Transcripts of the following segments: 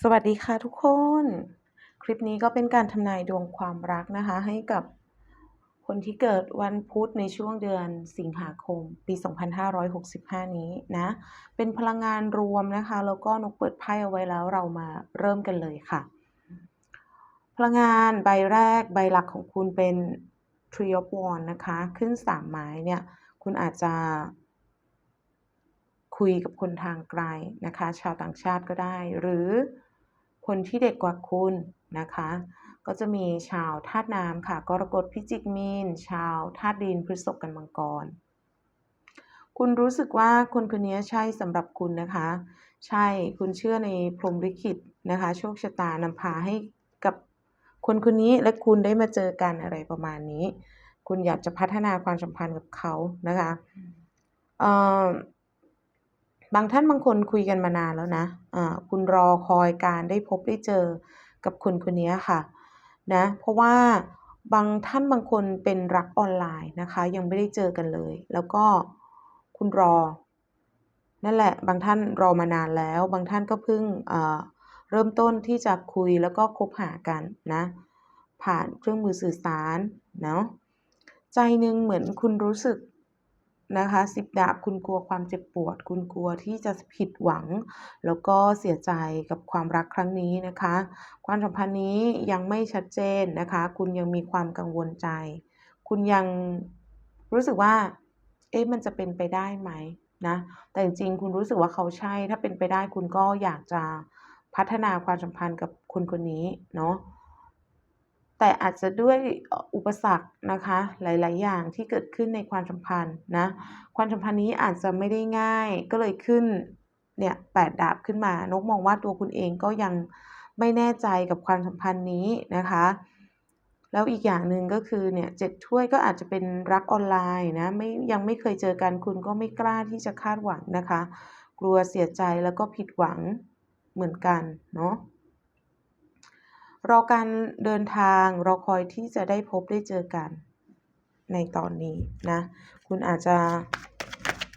สวัสดีค่ะทุกคน คลิปนี้ก็เป็นการทำนายดวงความรักนะคะ ให้กับคนที่เกิดวันพุธในช่วงเดือนสิงหาคม ปี 2565 นี้นะ เป็นพลังงานรวมนะคะ แล้วก็นกเปิดไพ่เอาไว้แล้วเรามาเริ่มกันเลยค่ะ พลังงานใบแรกใบหลักของคุณเป็น Tree of Wands นะคะ ขึ้น3ไม้เนี่ย คุณอาจจะคุยกับคนทางไกลนะคะ ชาวต่างชาติก็ได้ หรือ คนที่เด็กกว่าคุณนะคะ ก็จะมีชาวธาตุน้ำค่ะ กรกฎพิจิกมีน ชาวธาตุดินพฤษภกันมังกร คุณรู้สึกว่าคนคนนี้ใช่สำหรับคุณนะคะ ใช่คุณเชื่อในพรหมลิขิตนะคะ โชคชะตานำพาให้กับคนคนนี้และคุณได้มาเจอกันอะไรประมาณนี้ คุณอยากจะพัฒนาความสัมพันธ์กับเขานะคะเอ่อ บางท่านบางคนคุยกันมานานแล้วนะอ่าคุณรอคอยการได้พบได้เจอกับคนคนนี้ค่ะนะเพราะว่าบางท่านบางคนเป็นรักออนไลน์นะคะ ยังไม่ได้เจอกันเลย แล้วก็คุณรอ นั่นแหละ บางท่านรอมานานแล้ว บางท่านก็เพิ่งเเริ่มต้นที่จะคุยแล้วก็คบหากันนะ ผ่านเครื่องมือสื่อสารเนาะใจหนึ่งเหมือนคุณรู้สึก นะคะสิบดาบคุณกลัวความเจ็บปวด คุณกลัวที่จะผิดหวัง แล้วก็เสียใจกับความรักครั้งนี้นะคะ ความสัมพันธ์นี้ยังไม่ชัดเจนนะคะ คุณยังมีความกังวลใจ คุณยังรู้สึกว่าเอ๊ะมันจะเป็นไปได้ไหมนะแต่จริงๆคุณรู้สึกว่าเขาใช่ ถ้าเป็นไปได้คุณก็อยากจะพัฒนาความสัมพันธ์กับคนคนนี้เนาะ แต่อาจจะด้วยอุปสรรคนะคะหลาย ๆ อย่างที่เกิดขึ้นในความสัมพันธ์นะความสัมพันธ์นี้อาจจะไม่ได้ง่ายก็เลยขึ้นเนี่ยแปดดาบขึ้นมานกมองว่าตัวคุณเองก็ยังไม่แน่ใจกับความสัมพันธ์นี้นะคะ แล้วอีกอย่างหนึ่งก็คือเนี่ยเจ็ดถ้วยก็อาจจะเป็นรักออนไลน์นะไม่ยังไม่เคยเจอกันคุณก็ไม่กล้าที่จะคาดหวังนะคะ กลัวเสียใจแล้วก็ผิดหวังเหมือนกันเนาะ รอการเดินทางรอคอยที่จะได้พบได้เจอกันในตอนนี้นะ คุณอาจจะ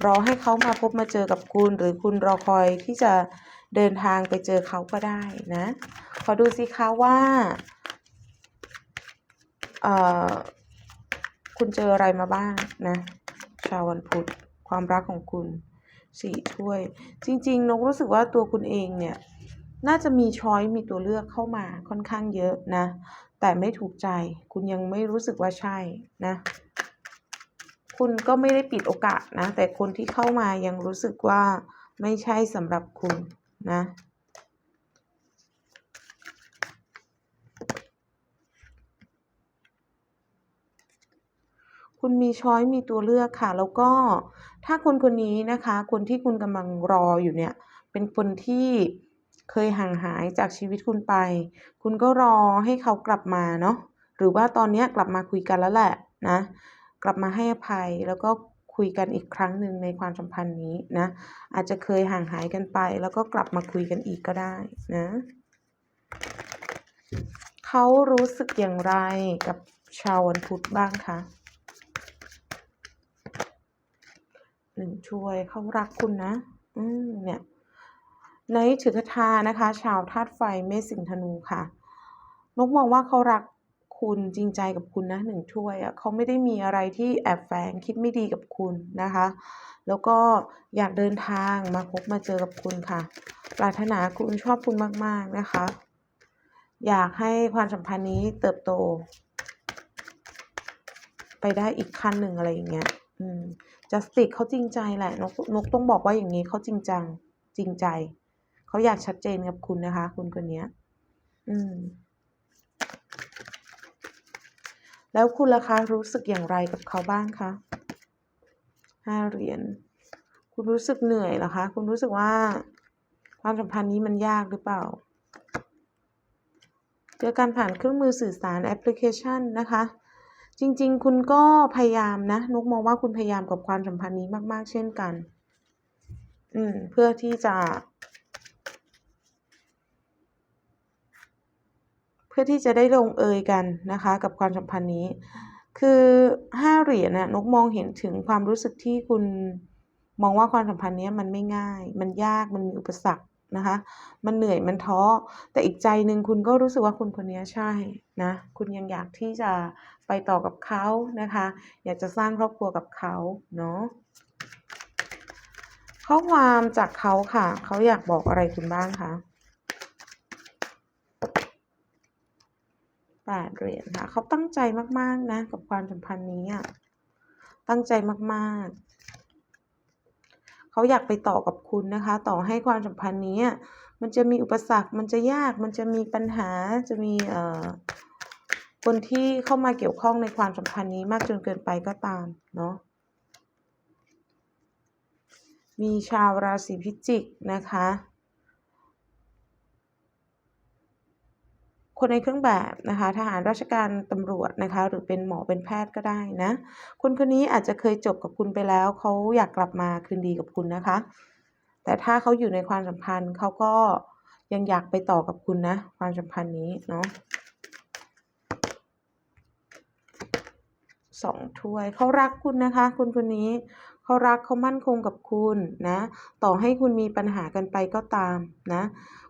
รอให้เขามาพบมาเจอกับคุณ หรือคุณรอคอยที่จะเดินทางไปเจอเขาก็ได้นะ ขอดูสิคะว่าเอ่อคุณเจออะไรมาบ้างนะ ชาววันพุธความรักของคุณสี่ถ้วย จริงๆนกรู้สึกว่าตัวคุณเองเนี่ย น่าจะมีช้อยมีตัวเลือกเข้ามาค่อนข้างเยอะนะ แต่ไม่ถูกใจคุณยังไม่รู้สึกว่าใช่นะ คุณก็ไม่ได้ปิดโอกาสนะ แต่คนที่เข้ามายังรู้สึกว่าไม่ใช่สำหรับคุณนะคุณมีช้อยมีตัวเลือกค่ะ แล้วก็ถ้าคนคนนี้นะคะ คนที่คุณกำลังรออยู่เนี่ย เป็นคนที่ เคยห่างหายจากชีวิตคุณไป คุณก็รอให้เขากลับมาเนาะหรือว่าตอนนี้กลับมาคุยกันแล้วแหละนะกลับมาให้อภัยแล้วก็คุยกันอีกครั้งหนึ่งในความสัมพันธ์นี้นะอาจจะเคยห่างหายกันไป แล้วก็กลับมาคุยกันอีกก็ได้นะเขารู้สึกอย่างไรกับชาววันพุธบ้างคะหนึ่งช่วยเขารักคุณนะ อืมเนี่ย ในถือคาถานะคะ ชาวธาตุไฟเมษสิงธนูค่ะ นกมองว่าเขารักคุณจริงใจกับคุณนะหนึ่งถ้วยอะเขาไม่ได้มีอะไรที่แอบแฝงคิดไม่ดีกับคุณนะคะ แล้วก็อยากเดินทางมาพบมาเจอกับคุณค่ะ ปรารถนาคุณชอบคุณมาก ๆ นะคะ อยากให้ความสัมพันธ์นี้เติบโต ไปได้อีกขั้นหนึ่งอะไรอย่างเงี้ย อืมจัสติกเขาจริงใจแหละนกนกต้องบอกว่าอย่างนี้เขาจริงจังจริงใจ เขาอยากชัดเจนกับคุณนะคะ คุณคนนี้อืม แล้วคุณล่ะคะรู้สึกอย่างไรกับเขาบ้างคะห้าเหรียญคุณรู้สึกเหนื่อยเหรอคะ คุณรู้สึกว่าความสัมพันธ์นี้มันยากหรือเปล่าเจอการผ่านเครื่องมือสื่อสารแอปพลิเคชันนะคะ จริง ๆ คุณก็พยายามนะนกมองว่าคุณพยายามกับความสัมพันธ์นี้มาก ๆ เช่นกัน อืม เพื่อที่จะ พื่อที่จะได้ลงเอยกันนะคะ กับความสัมพันธ์นี้ คือห้าเหรียญน่ะนกมองเห็นถึงความรู้สึกที่คุณมองว่าความสัมพันธ์นี้มันไม่ง่าย มันยากมันมีอุปสรรคนะคะ มันเหนื่อยมันท้อ แต่อีกใจหนึ่งคุณก็รู้สึกว่าคนคนนี้ใช่นะ คุณยังอยากที่จะไปต่อกับเขานะคะ อยากจะสร้างครอบครัวกับเขาเนาะข้อความจากเขาค่ะ เขาอยากบอกอะไรคุณบ้างคะ แปดเหรียญค่ะเขาตั้งใจมากๆนะ กับความสัมพันธ์นี้อะตั้งใจมากๆ เขาอยากไปต่อกับคุณนะคะ ต่อให้ความสัมพันธ์นี้มันจะมีอุปสรรค มันจะยาก มันจะมีปัญหา จะมีเอ่อคนที่เข้ามาเกี่ยวข้องในความสัมพันธ์นี้มากจนเกินไปก็ตามเนาะ มีชาวราศีพิจิกนะคะ คนในเครื่องแบบนะคะทหารราชการตำรวจนะคะ หรือเป็นหมอเป็นแพทย์ก็ได้นะ คนคนนี้อาจจะเคยจบกับคุณไปแล้ว เขาอยากกลับมาคืนดีกับคุณนะคะ แต่ถ้าเขาอยู่ในความสัมพันธ์เขาก็ยังอยากไปต่อกับคุณนะ ความสัมพันธ์นี้เนาะสองถ้วยเขารักคุณนะคะคนคนนี้เขารักเขามั่นคงกับคุณนะ ต่อให้คุณมีปัญหากันไปก็ตามนะ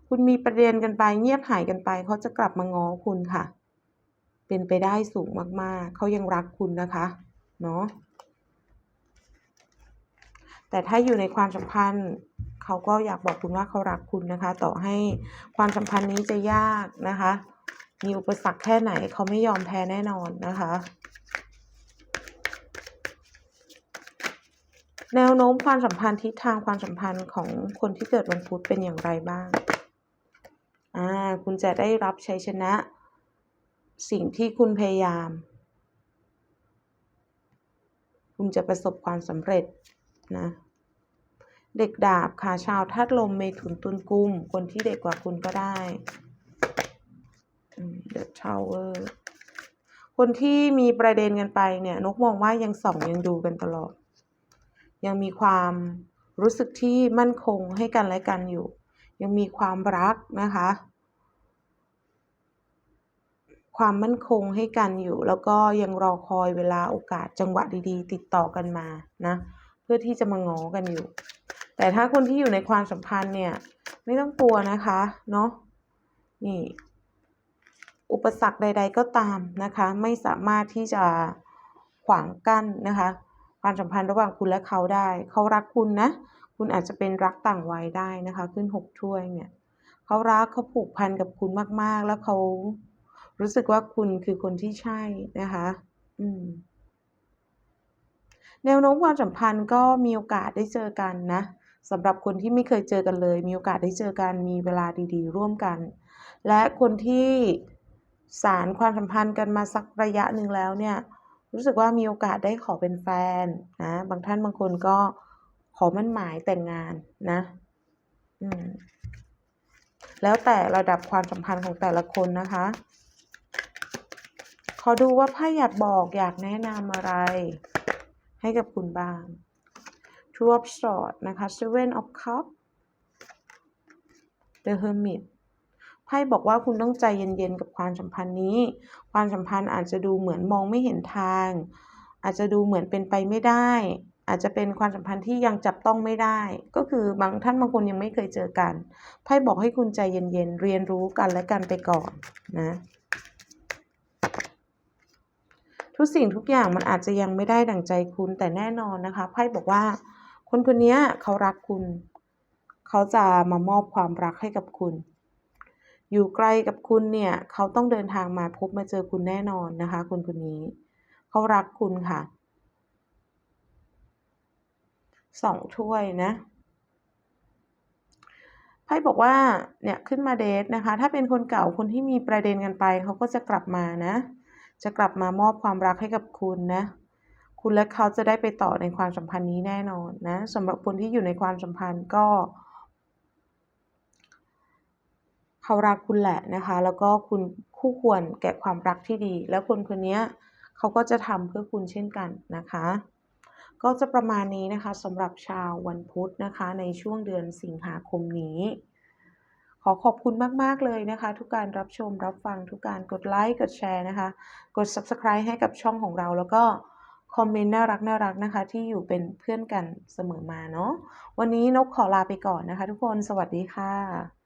คุณมีประเด็นกันไปเงียบหายกันไป เขาจะกลับมาง้อคุณค่ะ เป็นไปได้สูงมากๆ เขายังรักคุณนะคะเนาะแต่ถ้าอยู่ในความสัมพันธ์เขาก็อยากบอกคุณว่าเขารักคุณนะคะ ต่อให้ความสัมพันธ์นี้จะยากนะคะ มีอุปสรรคแค่ไหนเขาไม่ยอมแพ้แน่นอนนะคะ แนวโน้มความสัมพันธ์ทิศทางความสัมพันธ์ของคนที่เกิดวันพุธเป็นอย่างไรบ้าง อ่าคุณจะได้รับชัยชนะ สิ่งที่คุณพยายาม คุณจะประสบความสำเร็จนะเด็กดาบค่ะชาวธาตุลมเมถุนตุลกุม คนที่เด็กกว่าคุณก็ได้ The Tower คนที่มีประเด็นกันไปเนี่ยนกมองว่ายังส่องยังดูกันตลอด ยังมีความรู้สึกที่มั่นคงให้กันและกันอยู่ ยังมีความรักนะคะ ความมั่นคงให้กันอยู่ แล้วก็ยังรอคอยเวลาโอกาสจังหวะดีๆ ติดต่อกันมานะเพื่อที่จะมางอกันอยู่ แต่ถ้าคนที่อยู่ในความสัมพันธ์เนี่ย ไม่ต้องกลัวนะคะเนาะนี่ อุปสรรคใด ๆ ก็ตามนะคะ ไม่สามารถที่จะขวางกั้นนะคะ ความสัมพันธ์ระหว่างคุณและเขาได้ เขารักคุณนะ คุณอาจจะเป็นรักต่างวัยได้นะคะ ขึ้นหกถ้วยเนี่ยเขารักเขาผูกพันกับคุณมาก ๆ แล้วเขารู้สึกว่าคุณคือคนที่ใช่นะคะ อืม แนวโน้มความสัมพันธ์ก็มีโอกาสได้เจอกันนะสำหรับคนที่ไม่เคยเจอกันเลย มีโอกาสได้เจอกันมีเวลาดี ๆ ร่วมกัน และคนที่สารความสัมพันธ์กันมาสักระยะหนึ่งแล้วเนี่ย รู้สึกว่ามีโอกาสได้ขอเป็นแฟนนะ บางท่านบางคนก็ ขอมั่นหมายแต่งงานนะแล้วแต่ระดับความสัมพันธ์ของแต่ละคนนะคะ ขอดูว่าไพ่อยากบอกอยากแนะนำอะไร ให้กับคุณบ้าง Two of Swords นะคะ Seven of Cups The Hermit ไพ่บอกว่าคุณต้องใจเย็นๆกับความสัมพันธ์นี้ ความสัมพันธ์อาจจะดูเหมือนมองไม่เห็นทาง อาจจะดูเหมือนเป็นไปไม่ได้ อาจจะเป็นความสัมพันธ์ที่ยังจับต้องไม่ได้ ก็คือบางท่านบางคนยังไม่เคยเจอกันไพ่บอกให้คุณใจเย็นๆ เรียนรู้กันและกันไปก่อนนะ ทุกสิ่งทุกอย่างมันอาจจะยังไม่ได้ดั่งใจคุณแต่แน่นอนนะคะไพ่บอกว่า คนคนนี้เขารักคุณ เขาจะมามอบความรักให้กับคุณ อยู่ไกลกับคุณเนี่ย เขาต้องเดินทางมาพบมาเจอคุณแน่นอนนะคะ คนคนนี้ เขารักคุณค่ะ สองถ้วยนะไพ่บอกว่าเนี่ยขึ้นมาเดทนะคะ ถ้าเป็นคนเก่าคนที่มีประเด็นกันไปเขาก็จะกลับมานะ จะกลับมามอบความรักให้กับคุณนะ คุณและเขาจะได้ไปต่อในความสัมพันธ์นี้แน่นอนนะสำหรับคนที่อยู่ในความสัมพันธ์ก็เขารักคุณแหละนะคะ แล้วก็คุณคู่ควรแก่ความรักที่ดี แล้วคนคนนี้เขาก็จะทำเพื่อคุณเช่นกันนะคะ ก็จะประมาณนี้นะคะสำหรับชาววันพุธนะคะ ในช่วงเดือนสิงหาคมนี้ ขอขอบคุณมาก ๆ เลยนะคะ ทุกการรับชมรับฟังทุกการกดไลค์กดแชร์นะคะ กด Subscribe ให้กับช่องของเราแล้วก็คอมเมนต์น่ารักๆนะคะ ที่อยู่เป็นเพื่อนกันเสมอมาเนาะวันนี้นกขอลาไปก่อนนะคะ ทุกคนสวัสดีค่ะ